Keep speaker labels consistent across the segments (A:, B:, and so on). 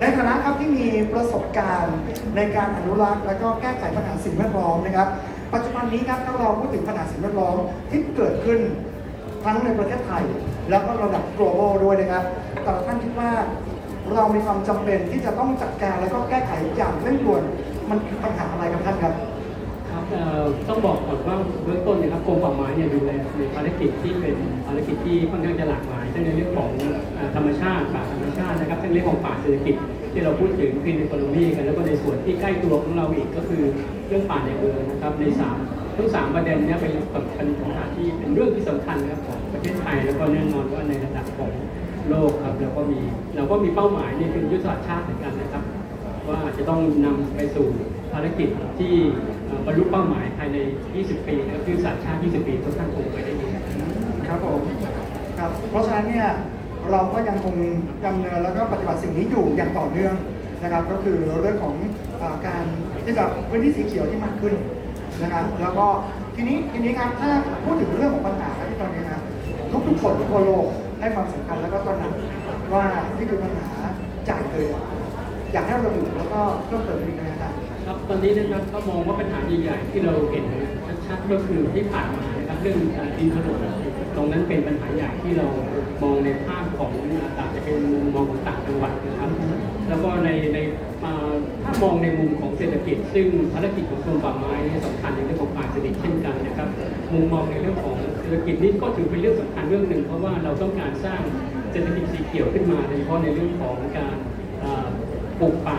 A: ในฐานะครับที่มีประสบการณ์ในการอนุรักษ์ และก็แก้ไขปัญหาสิ่งแวดล้อมนะครับ ปัจจุบันนี้ครับถ้าเราพูดถึงปัญหาสิ่งแวดล้อมที่เกิดขึ้นทั้งในประเทศไทย แล้วก็ระดับ global ด้วยนะครับแต่ละท่านคิดว่าเรามีความจำเป็นที่จะต้องจัดการแล้วก็แก้ไขอย่างเร่งด่วนมันคือปัญหาอะไรครับท่านครับ
B: ครับต้องบอกก่อนว่าเบื้องต้นนะครับกรมป่าไม้เนี่ยดูแลในภารกิจที่เป็นภารกิจที่ค่อนข้างจะหลากหลาย ทั้งในเรื่องของธรรมชาติป่าธรรมชาตินะครับทั้งเรื่องของป่าเศรษฐกิจที่เราพูดถึงฟิน e คโนมีกันแล้วก็ในส่วนที่ใกล้ตัวของเราอีกก็คือเรื่องป่าในเมืองนะครับในสามทั้งสามประเด็นนี้เป็นเป็นปัญหาที่เป็นเรื่องที่สำคัญนะครับของประเทศไทยแล้วก็แน่นอนว่าในระดับของโลกครับเราก็มีเราก็มีเป้าหมายในเป็นยุทธศาสตร์ชาติเหมือนกันนะครับ ว่าจะต้องนำไปสู่ภารกิจที่บรรลุเป้าหมายภายใน 20 ปีนะครับคือศาสตร์ชาติ 20 ปีทุกท่านคงไปได้ดี
A: ครับผม ครับเพราะฉะนั้นเนี่ยเราก็ยังคงดำเนินแล้วก็ปฏิบัติสิ่งนี้อยู่อย่างต่อเนื่องนะครับ ก็คือเรื่องของอาการที่จะพื้นที่สีเขียวที่มากขึ้นนะครับ แล้วก็ทีนี้ทีนี้ครับถ้าพูดถึงเรื่องของปัญหาที่ตอนนี้นะทุกทุกคนทั่วโลกให้ความสำคัญแล้วก็ตระหนักว่านี่คือปัญหาใหญ่เลยอยากให้เระบุแล้วก็เพิ่มเติมอีกนะครับ
B: ครับตอนนี้นะครับก็มองว่าปัญหาใหญ่ๆที่เราเห็นชัดๆก็คือที่ผ่านมานะครับเรื่องการดินถนนตรงนั้นเป็นปัญหาใหญ่ที่เรามองในภาพของต่างจะเป็นมุมมองของต่างจังหวัดนะครับ แล้วก็ในในถ้ามองในมุมของเศรษฐกิจ ซึ่งภารกิจของกรมป่าไม้เนี่ยสำคัญในเรื่องของป่าเศรษฐกิจเช่นกันนะครับมุมมองในเรื่องของเศรษฐกิจนี่ก็ถือเป็นเรื่องสำคัญเรื่องหนึ่ง เพราะว่าเราต้องการสร้างเศรษฐกิจสีเขียวขึ้นมาโดยเฉพาะในเรื่องของการปลูกป่า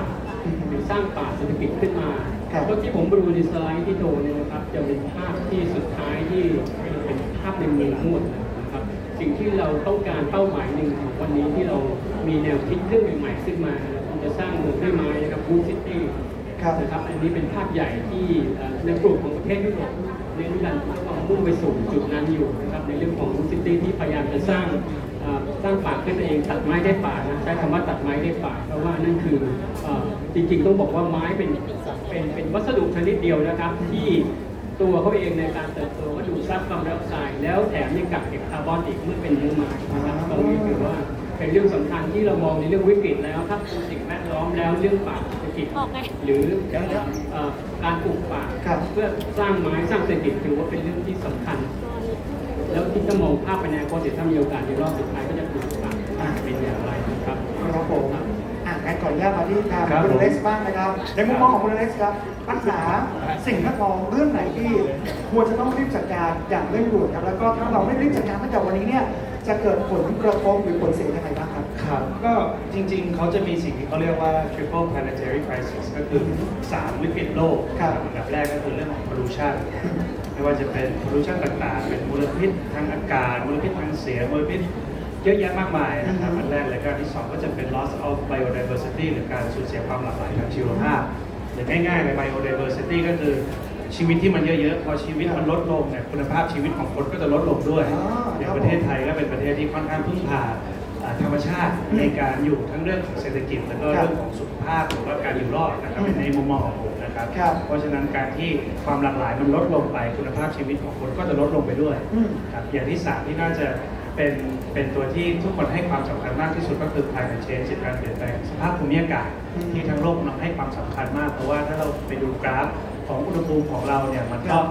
B: สร้างป่าเศรษฐกิจขึ้นมา
A: ครับ
B: เมื่อกี้ผมดูในสไลด์ที่โดเนี่ยนะครับ จะเป็นภาพที่สุดท้ายที่เป็นภาพในเมืองทั้งหมดนะครับ สิ่งที่เราต้องการเป้าหมายหนึ่งของวันนี้ที่เรามีแนวคิดเรื่องใหม่ๆขึ้นมานะครับจะสร้างเมืองด้วยไม้นะครับบูซิตี้
A: ครับ
B: นะครับอันนี้เป็นภาพใหญ่ที่เอ่อในกลุ่มของประเทศยุโรปเน้นกันว่ามุ่งไปสู่จุดนั้นอยู่นะครับในเรื่องของบูซิตี้ที่พยายามจะสร้างเอ่อส ร้างป่าขึ้นเองตัดไม้ได้ป่านะใช้คำว่าตัดไม้ได้ป่า เพราะว่านั่นคือเอ่อจริงๆต้องบอกว่าไม้เป็นเป็นเป็นวัสดุชนิดเดียวนะครับ ที่ตัวเขาเองในการเติบโตก็ดูดซับคาร์บอนไดออกไซด์แล้วแถมยังกักเก็บคาร์บอนอีกเมื่อเป็นเนื้อไม้นะครับตรงนี้ถือว่าเป็นเรื่องสำคัญที่เรามองในเรื่องวิกฤตแล้วถ้าเป็นสิ่งแวดล้อมแล้วเรื่องป่าเศรษฐกิจ
C: ออกไง
B: หรือเอ่อการปลูกป่า
A: ครับ
B: เพื่อสร้างไม้สร้างเศรษฐกิจถือว่าเป็นเรื่องที่สำคัญ แล้วที่จะมองภาพไปในอนาคตเดี๋ยวถ้ามีโอกาสในรอบสุดท้ายก็จะปลูกป่าอ่า เป็นอย่างไรนะครับ
A: ครับผมอะงั้นก่อนแยกมาที่ทาง
D: ครับ
A: คุณ
D: ผม
A: เล็กซ์บ้างนะครับ ในมุมมองของคุณเล็กซ์ครับ ปัญหาสิ่งแวดล้อมเรื่องไหนที่ควรจะต้องรีบจัดการอย่างเร่งด่วนครับ แล้วก็ถ้าเราไม่รีบจัดการตั้งแต่วันนี้เนี่ย จะเกิดผลกระทบหรือผลเสียยังไงบ้างครับ
D: ครับก็จริงๆ เขาจะมีสิ่งที่เขาเรียกว่า triple planetary crisis ก็คือ 3 วิกฤตโลก
A: ครับ
D: อันดับแรกก็คือเรื่องของ pollution ไม่ว่าจะเป็น pollution ต่างๆ เป็นมลพิษทางอากาศ มลพิษทางเสียงมลพิษ เยอะแยะมากมายนะครับ
A: อืม
D: อันแรกเลยก็อันที่2ก็จะเป็น loss of biodiversity หรือการสูญเสียความหลากหลายทางชีวภาพหรือง่ายๆเลย biodiversity ก็คือชีวิตที่มันเยอะๆ พอชีวิตมันลดลงเนี่ยคุณภาพชีวิตของคนก็จะลดลงด้วย
A: อ๋อ
D: อ
A: ค
D: ย่า
A: รับ
D: งประเทศไทยก็เป็นประเทศที่ค่อนข้างพึ่งพาอ่าธรรมชาติในการอยู่ทั้งเรื่องของเศรษฐกิจแล้วก็
A: ครับ
D: เรื่องของสุขภาพหรือว่าการอยู่รอดนะครับ
A: อืม
D: ในมุมมองของผมนะครับ
A: ครับ
D: เพราะฉะนั้นการที่ความหลากหลายมันลดลงไปคุณภาพชีวิตของคนก็จะลดลงไปด้วย
A: อืม
D: ครับอย่างที่สามที่น่าจะ เป็นเป็นตัวที่ทุกคนให้ความสำคัญมากที่สุดก็คือ climate change การเปลี่ยนแปลงสภาพภูมิอากาศ
A: อืม
D: ที่ทั้งโลกกำลังให้ความสำคัญมาก เพราะว่าถ้าเราไปดูกราฟของอุณหภูมิของเราเนี่ยมัน
A: ครั
D: ก็
A: บ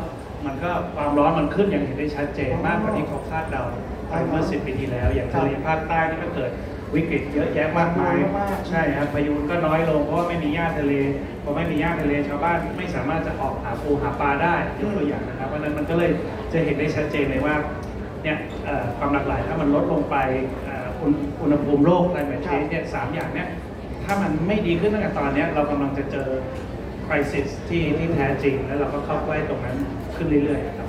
D: มันก็ความร้อนมันขึ้นอย่างเห็นได้ชัดเจนมากกว่าที่เขาคาดเดาไปเมื่อ10ปีที่แล้ว อย่างทะเลภาคใต้นี่ก็เกิดวิกฤตเยอะแยะมากมาย
A: มากๆ
D: ใช่ครับพายุก็น้อยลงเพราะว่าไม่มีหญ้าทะเลพอไม่มีหญ้าทะเลชาวบ้านไม่สามารถจะออกหาปูหาปลาได้ยกตัวอย่างนะครับเพราะฉะนั้นมันก็เลยจะเห็นได้ชัดเจนเลยว่า เนี่ยความหลากหลายถ้ามันลดลงไปอุณอุณหภูมิโลกอะไรแบบนี้เนี่ยสามอย่างเนี่ยถ้ามันไม่ดีขึ้นตั้งแต่ตอนเนี้ยเรากำลังจะเจอคริสิสที่ที่แท้จริง แล้วเราก็เข้าใกล้ตรงนั้นขึ้นเรื่อยๆครับ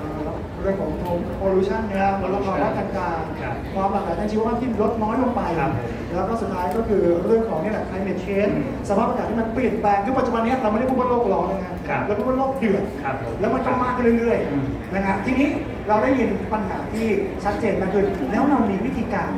A: เรื่องของ pollution นะครับมลภาวะต่าง
D: ครับ
A: ๆความหลากหลายทางชีวภาพที่ลดน้อยลงไป
D: ครับ
A: แล้วก็สุดท้ายก็คือเรื่องของนี่แหละ climate change
D: อืม
A: สภาพอากาศที่มันเปลี่ยนแปลงคือปัจจุบันนี้เราไม่ได้พูดว่าโลกร้อนนะฮะ
D: ครับ
A: เราพูดว่าโลกเดือด
D: ครับผม
A: แล้วมันก็มากขึ้นเรื่อย
D: อืม
A: ๆนะครับทีนี้เราได้ยินปัญหาที่ชัดเจนมากขึ้นแล้วเรามีวิธีการ